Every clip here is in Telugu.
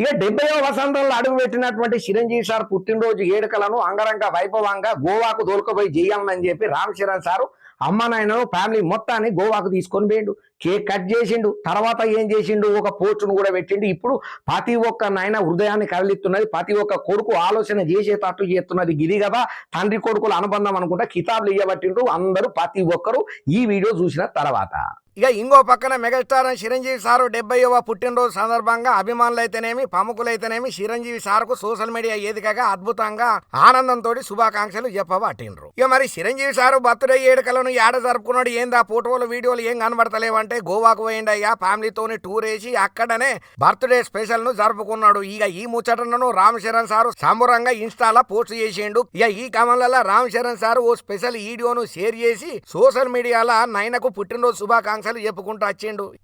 ఇక డెబ్బైవ వసంతంలో అడుగు పెట్టినటువంటి చిరంజీవి సార్ పుట్టినరోజు వేడుకలను అంగరంగ వైభవంగా గోవాకు దోలుకుపోయి చేయాలని చెప్పి రామ్ చరణ్ సారు అమ్మ నాయనను ఫ్యామిలీ మొత్తాన్ని గోవాకు తీసుకొని పోయిండు. కేక్ కట్ చేసిండు. తర్వాత ఏం చేసిండు? ఒక పోస్టును కూడా పెట్టిండు. ఇప్పుడు ప్రతి ఒక్క నాయన హృదయాన్ని కదిలిస్తున్నది. ప్రతి ఒక్క కొడుకు ఆలోచన చేసేటట్టు చేస్తున్నది గిది కదా. తండ్రి కొడుకుల అనుబంధం అనుకుంటా కితాబులు ఇవ్వబట్టిండ్రు అందరూ ప్రతి ఒక్కరు ఈ వీడియో చూసిన తర్వాత. ఇక ఇంకో పక్కన మెగాస్టార్ చిరంజీవి సారు డెబ్బైవ పుట్టినరోజు సందర్భంగా అభిమానులు అయితేనేమి ప్రముఖులైతేనేమి చిరంజీవి సార్కు సోషల్ మీడియా ఏదికగా అద్భుతంగా ఆనందంతో శుభాకాంక్షలు చెప్పబట్టిండ్రు. ఇక మరి చిరంజీవి సారు బర్త్డే ఏడుకలను ఏడ జరుపుకున్నాడు ఏందా ఫోటోలు వీడియోలు ఏం కనబడతలేవంటే గోవాకు పోయిండు అయ్యా ఫ్యామిలీతోని టూర్ వేసి అక్కడనే బర్త్డే స్పెషల్ను జరుపుకున్నాడు. ఇక ఈ ముచ్చటను రామ్ చరణ్ సారు సంబరంగా ఇన్స్టాలో పోస్ట్ చేసిండు. ఇక ఈ క్రమంలో రామ్ చరణ్ సారు ఓ స్పెషల్ వీడియోను షేర్ చేసి సోషల్ మీడియాలో నైనకు పుట్టినరోజు శుభాకాంక్షలు చెప్పుకుంటూ వచ్చిండు.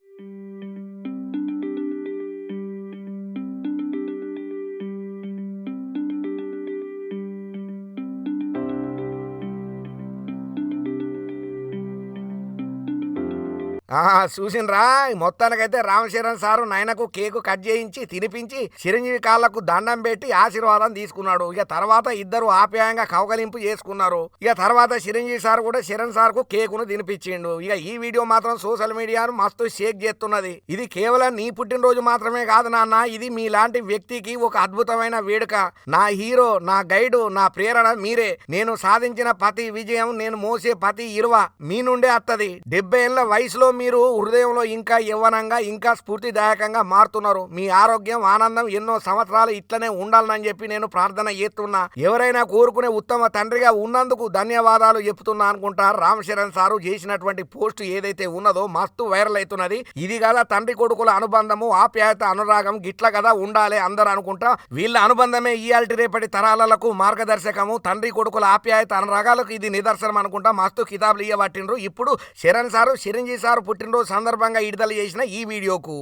చూసినరా మొత్తానికైతే రామశరణ్ సారు నాయనకు కేకు కట్ చేయించి తినిపించి చిరంజీవి కాళ్ళకు దండం పెట్టి ఆశీర్వాదం తీసుకున్నాడు. ఇక తర్వాత ఇద్దరు ఆప్యాయంగా కౌకలింపు చేసుకున్నారు. ఇక తర్వాత చిరంజీవి సార్ కూడా చిరణ్ సార్కు కేకును తినిపించిండు. ఇక ఈ వీడియో మాత్రం సోషల్ మీడియాను మస్తు షేక్ చేస్తున్నది. ఇది కేవలం నీ పుట్టినరోజు మాత్రమే కాదు నాన్న. ఇది మీలాంటి వ్యక్తికి ఒక అద్భుతమైన వేడుక. నా హీరో నా గైడు నా ప్రేరణ మీరే. నేను సాధించిన ప్రతి విజయం నేను మోసే ప్రతి ఇరువ మీ నుండే అత్తది. డెబ్బై ఏళ్ళ వయసులో మీరు హృదయంలో ఇంకా యవ్వనంగా ఇంకా స్ఫూర్తిదాయకంగా మారుతున్నారు. మీ ఆరోగ్యం ఆనందం ఎన్నో సంవత్సరాలు ఇట్లనే ఉండాలని చెప్పి నేను ప్రార్థన చేస్తున్నా. ఎవరైనా కోరుకునే ఉత్తమ తండ్రిగా ఉన్నందుకు ధన్యవాదాలు చెప్తున్నా అనుకుంటా. రామ్ చరణ్ సారు చేసినటువంటి పోస్ట్ ఏదైతే ఉన్నదో మస్తు వైరల్ అవుతున్నది. ఇది కదా తండ్రి కొడుకుల అనుబంధము ఆప్యాయత అనురాగం గిట్ల కదా ఉండాలి అందరు అనుకుంటా. వీళ్ళ అనుబంధమే ఇయాల్టి రేపటి తరాలకు మార్గదర్శకము. తండ్రి కొడుకుల ఆప్యాయత అనురాగాలకు ఇది నిదర్శనం అనుకుంటా. మస్తు కితాబులు ఇయ్యబట్టిండ్రు. ఇప్పుడు శరణ్ సారు చిరంజీవి సారు పుట్టినరోజు సందర్భంగా విడుదల చేసిన ఈ వీడియోకు